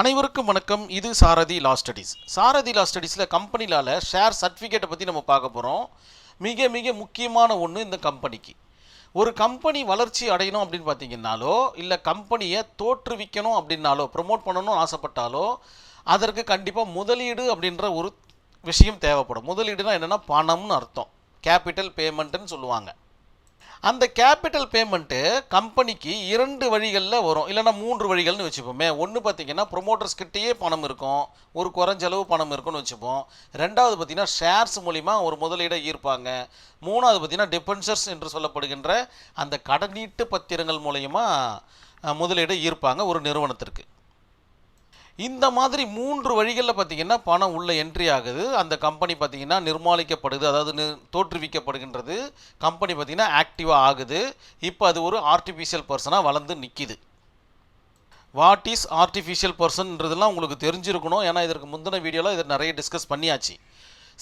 அனைவருக்கும் வணக்கம். இது சாரதி லா ஸ்டடீஸ் சாரதி லா ஸ்டடீஸில் கம்பெனிலால் ஷேர் சர்டிஃபிகேட்டை பற்றி நம்ம பார்க்க போகிறோம் மிக மிக முக்கியமான ஒன்று இந்த கம்பெனிக்கு. ஒரு கம்பெனி வளர்ச்சி அடையணும் அப்படின்னு பார்த்தீங்கன்னாலோ இல்லை கம்பெனியை தோற்றுவிக்கணும் அப்படின்னாலோ ப்ரொமோட் பண்ணணும்னு ஆசைப்பட்டாலோ அதற்கு கண்டிப்பாக முதலீடு அப்படின்ற ஒரு விஷயம் தேவைப்படும். முதலீடுனா என்னென்னா பணம்னு அர்த்தம். கேபிட்டல் பேமெண்ட்டுன்னு சொல்லுவாங்க. அந்த கேபிட்டல் பேமெண்ட்டு கம்பெனிக்கு இரண்டு வழிகளில் வரும். இல்லைன்னா மூன்று வழிகள்னு வச்சுப்போமே. ஒன்று பார்த்தீங்கன்னா ப்ரொமோட்டர்ஸ் கிட்டேயே பணம் இருக்கும். ஒரு குறைஞ்சளவு பணம் இருக்கும்னு வச்சுப்போம். ரெண்டாவது பார்த்தீங்கன்னா ஷேர்ஸ் மூலிமா ஒரு முதலீடை ஈர்ப்பாங்க. மூணாவது பார்த்தீங்கன்னா டிபென்சர்ஸ் என்று சொல்லப்படுகின்ற அந்த கடனீட்டு பத்திரங்கள் மூலயமா முதலீடை ஈர்ப்பாங்க ஒரு நிறுவனத்திற்கு. இந்த மாதிரி மூன்று வழிகளில் பார்த்தீங்கன்னா பணம் உள்ள என்ட்ரி ஆகுது. அந்த கம்பெனி பார்த்தீங்கன்னா நிர்மாணிக்கப்படுது அதாவது தோற்றுவிக்கப்படுகின்றது. கம்பெனி பார்த்தீங்கன்னா ஆக்டிவாக ஆகுது. இப்போ அது ஒரு ஆர்டிஃபிஷியல் பர்சனாக வளர்ந்து நிற்கிது வாட் இஸ் ஆர்டிஃபிஷியல் பர்சன்ன்றதெல்லாம் உங்களுக்கு தெரிஞ்சிருக்கணும். ஏன்னா இதற்கு முந்தின வீடியோவில் இதை நிறைய டிஸ்கஸ் பண்ணியாச்சு.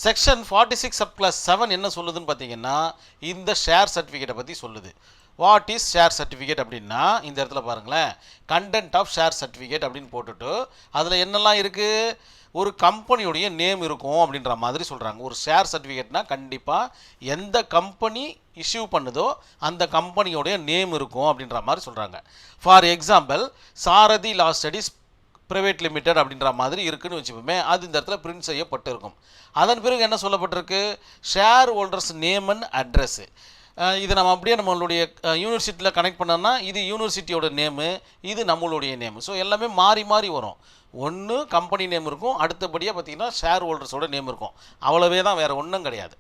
Section forty six sub class seven என்ன சொல்லுதுன்னு பார்த்தீங்கன்னா இந்த ஷேர் சர்டிஃபிகேட்டை பற்றி சொல்லுது. வாட் இஸ் ஷேர் சர்டிஃபிகேட் அப்படின்னா இந்த இடத்துல பாருங்களேன். கண்டென்ட் ஆஃப் ஷேர் சர்டிஃபிகேட் அப்படின்னு போட்டுட்டு அதில் என்னெல்லாம் இருக்குது ஒரு கம்பெனியுடைய நேம் இருக்கும் அப்படின்ற மாதிரி சொல்கிறாங்க ஒரு ஷேர் சர்டிஃபிகேட்னா கண்டிப்பாக எந்த கம்பெனி இஷ்யூ பண்ணுதோ அந்த கம்பெனியோடைய நேம் இருக்கும் அப்படின்ற மாதிரி சொல்கிறாங்க for example Sarathi law studies private limited அப்படின்ற மாதிரி இருக்குன்னு வச்சுப்போமே அது இந்த இடத்துல பிரிண்ட் செய்யப்பட்டிருக்கும். அதன் பிறகு என்ன சொல்லப்பட்டிருக்கு? Share holders name and address இது நம்ம அப்படியே நம்மளுடைய யூனிவர்சிட்டியில் கனெக்ட் பண்ணோம்னா இது யூனிவர்சிட்டியோட நேமு இது நம்மளுடைய நேம் ஸோ எல்லாமே மாறி மாறி வரும். ஒன்று கம்பெனி நேம் இருக்கும் அடுத்தபடியாக பார்த்தீங்கன்னா ஷேர் ஹோல்டர்ஸோட நேம் இருக்கும். அவ்வளவே தான் வேறு ஒன்றும் கிடையாது.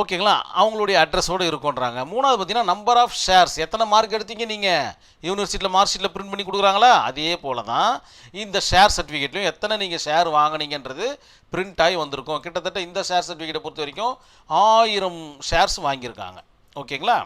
ஓகேங்களா? அவங்களுடைய அட்ரஸோடு இருக்குன்றாங்க. மூணாவது பார்த்தீங்கன்னா நம்பர் ஆஃப் ஷேர்ஸ் எத்தனை மார்க் எடுத்தீங்க நீங்கள் யூனிவர்சிட்டியில் மார்க் ஷீட்டில் பிரிண்ட் பண்ணி கொடுக்குறாங்களா? அதே போல தான் இந்த ஷேர் சர்டிஃபிகேட்லையும் எத்தனை நீங்கள் ஷேர் வாங்குனீங்கன்றது பிரிண்ட் ஆகி வந்திருக்கும். கிட்டத்தட்ட இந்த ஷேர் சர்டிஃபிகேட்டை பொறுத்த வரைக்கும் ஆயிரம் ஷேர்ஸ் வாங்கியிருக்காங்க. ஓகேங்களா?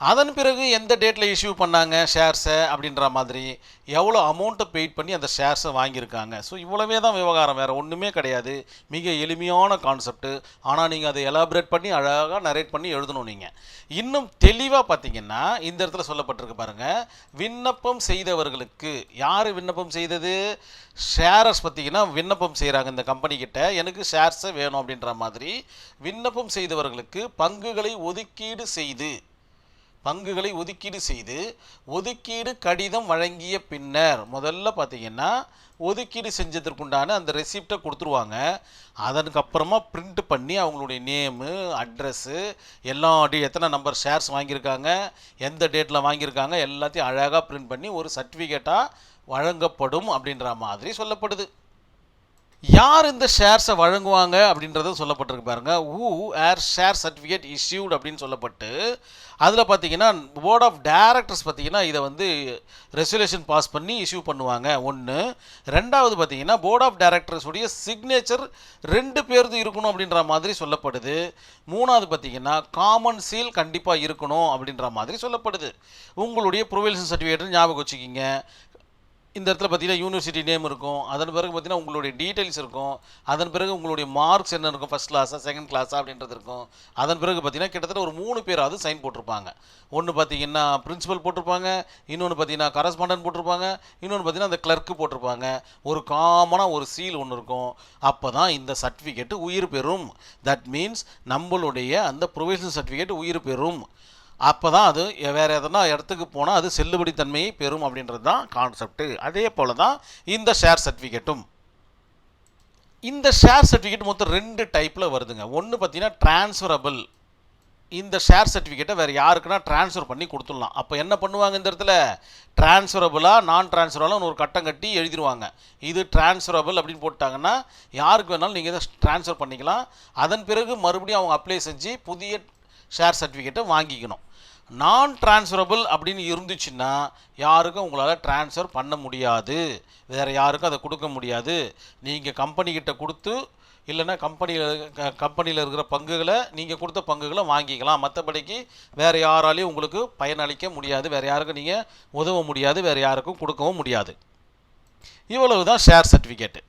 அதன் பிறகு எந்த டேட்டில் இஷ்யூ பண்ணாங்க ஷேர்ஸை அப்படின்ற மாதிரி எவ்வளோ அமௌண்ட்டை பெய்ட் பண்ணி அந்த ஷேர்ஸை வாங்கியிருக்காங்க? ஸோ இவ்வளவே தான் விவகாரம். வேறு ஒன்றுமே கிடையாது. மிக எளிமையான கான்செப்ட்டு ஆனால் நீங்கள் அதை எலாபரேட் பண்ணி அழகாக நரேட் பண்ணி எழுதணும் நீங்கள் இன்னும் தெளிவாக பார்த்தீங்கன்னா இந்த இடத்துல சொல்லப்பட்டிருக்கு பாருங்கள் விண்ணப்பம் செய்தவர்களுக்கு யார் விண்ணப்பம் செய்தது? ஷேரர்ஸ் பார்த்தீங்கன்னா விண்ணப்பம் செய்கிறாங்க இந்த கம்பெனிக்கிட்ட எனக்கு ஷேர்ஸை வேணும் அப்படின்ற மாதிரி விண்ணப்பம் செய்தவர்களுக்கு பங்குகளை ஒதுக்கீடு செய்து பங்குகளை ஒதுக்கீடு செய்து ஒதுக்கீடு கடிதம் வழங்கிய பின்னர் முதல்ல பார்த்தீங்கன்னா ஒதுக்கீடு செஞ்சதற்குண்டான அந்த ரெசிப்டை கொடுத்துருவாங்க. அதற்கப்புறமா பிரிண்ட் பண்ணி அவங்களுடைய நேமு அட்ரஸ்ஸு எல்லா டி எத்தனை நம்பர் ஷேர்ஸ் வாங்கியிருக்காங்க எந்த டேட்டில் வாங்கியிருக்காங்க எல்லாத்தையும் அழகாக பிரிண்ட் பண்ணி ஒரு சர்டிஃபிகேட்டாக வழங்கப்படும் அப்படின்ற மாதிரி சொல்லப்படுது. யார் இந்த ஷேர்ஸை வழங்குவாங்க அப்படின்றத சொல்லப்பட்டிருக்கு பாருங்க. ஊ ஏர் ஷேர் சர்டிஃபிகேட் இஷ்யூட் அப்படின்னு சொல்லப்பட்டு அதில் பார்த்தீங்கன்னா போர்ட் ஆஃப் டைரக்டர்ஸ் பார்த்தீங்கன்னா இதை வந்து ரெசுலேஷன் பாஸ் பண்ணி இஷ்யூ பண்ணுவாங்க. ஒன்று ரெண்டாவது பார்த்தீங்கன்னா போர்ட் ஆஃப் டைரக்டர்ஸுடைய சிக்னேச்சர் ரெண்டு பேர்து இருக்கணும் அப்படின்ற மாதிரி சொல்லப்படுது. மூணாவது பார்த்தீங்கன்னா காமன் சீல் கண்டிப்பாக இருக்கணும் அப்படின்ற மாதிரி சொல்லப்படுது. உங்களுடைய ப்ரொவிஷன் சர்டிஃபிகேட் ஞாபகம் வச்சுக்கிங்க. இந்த இடத்துல பார்த்தீங்கன்னா யூனிவர்சிட்டி நேம் இருக்கும். அதன் பிறகு பார்த்தீங்கன்னா உங்களுடைய டீட்டெயில்ஸ் இருக்கும். அதன் பிறகு உங்களுடைய மார்க்ஸ் என்ன இருக்கும்? ஃபஸ்ட் கிளாஸா செகண்ட் கிளாஸா அப்படின்றது இருக்கும். அதன் பிறகு பார்த்தீங்கன்னா கிட்டத்தட்ட ஒரு மூணு பேராவது சைன் போட்டிருப்பாங்க. ஒன்று பார்த்தீங்கன்னா பிரின்சிபல் போட்டிருப்பாங்க. இன்னொன்று பார்த்தீங்கன்னா கரஸ்பாண்டன்ட் போட்டிருப்பாங்க. இன்னொன்று பார்த்தீங்கன்னா அந்த கிளர்க்கு போட்டிருப்பாங்க. ஒரு காமனாக ஒரு சீல் ஒன்று இருக்கும். அப்போ தான் இந்த சர்டிஃபிகேட்டு உயிர் பெறும். தட் மீன்ஸ் நம்மளுடைய அந்த ப்ரொவிஷனல் சர்டிஃபிகேட் உயிர் பெறும். அப்போ தான் அது வேறு எதனா இடத்துக்கு போனால் அது செல்லுபடித்தன்மையை பெறும் அப்படின்றது தான் கான்செப்ட்டு அதே போல் தான் இந்த ஷேர் சர்டிஃபிகேட்டும் இந்த ஷேர் சர்டிஃபிகேட் மொத்தம் ரெண்டு டைப்பில் வருதுங்க. ஒன்று பார்த்தீங்கன்னா டிரான்ஸ்ஃபரபிள் இந்த ஷேர் சர்டிஃபிகேட்டை வேறு யாருக்குன்னா ட்ரான்ஸ்ஃபர் பண்ணி கொடுத்துடலாம். அப்போ என்ன பண்ணுவாங்க இந்த இடத்துல? ட்ரான்ஸ்ஃபரபுளாக நான் ட்ரான்ஸ்ஃபரபுளாக ஒரு கட்டம் கட்டி எழுதிடுவாங்க இது ட்ரான்ஸ்ஃபரபிள் அப்படின்னு போட்டாங்கன்னா யாருக்கு வேணாலும் நீங்கள் இதை ட்ரான்ஸ்ஃபர் பண்ணிக்கலாம். அதன் பிறகு மறுபடியும் அவங்க அப்ளை செஞ்சு புதிய ஷேர் சர்டிஃபிகேட்டை வாங்கிக்கணும். நான் ட்ரான்ஸ்ஃபரபிள் அப்படின்னு இருந்துச்சுன்னா யாருக்கும் உங்களால் ட்ரான்ஸ்ஃபர் பண்ண முடியாது. வேறு யாருக்கும் அதை கொடுக்க முடியாது. நீங்கள் கம்பெனிக்கிட்ட கொடுத்து இல்லைன்னா கம்பெனியில் கம்பெனியில் இருக்கிற பங்குகளை நீங்கள் கொடுத்த பங்குகளை வாங்கிக்கலாம். மற்றபடிக்கு வேறு யாராலையும் உங்களுக்கு பயனளிக்க முடியாது. வேறு யாருக்கும் நீங்கள் உதவ முடியாது. வேறு யாருக்கும் கொடுக்கவும் முடியாது. இவ்வளவு தான் ஷேர் சர்டிஃபிகேட்டு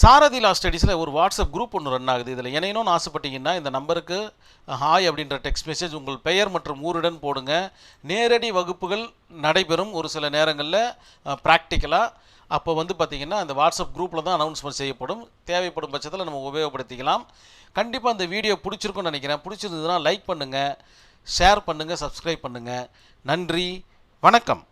சாரதி லா ஸ்டடீஸில் ஒரு வாட்ஸ்அப் குரூப் ஒன்று ரன் ஆகுது. இதில் இணையணும்னு ஆசைப்பட்டீங்கன்னா இந்த நம்பருக்கு ஹாய் அப்படின்ற டெக்ஸ்ட் மெசேஜ் உங்கள் பெயர் மற்றும் ஊருடன் போடுங்க. நேரடி வகுப்புகள் நடைபெறும் ஒரு சில நேரங்களில் ப்ராக்டிக்கலாக அப்போ வந்து பார்த்திங்கன்னா அந்த வாட்ஸ்அப் குரூப்பில் தான் அனௌன்ஸ்மெண்ட் செய்யப்படும். தேவைப்படும் பட்சத்தில் நம்ம உபயோகப்படுத்திக்கலாம். கண்டிப்பாக அந்த வீடியோ பிடிச்சிருக்கும்னு நினைக்கிறேன். பிடிச்சிருந்ததுன்னா லைக் பண்ணுங்கள் ஷேர் பண்ணுங்கள் சப்ஸ்கிரைப் பண்ணுங்கள் நன்றி வணக்கம்.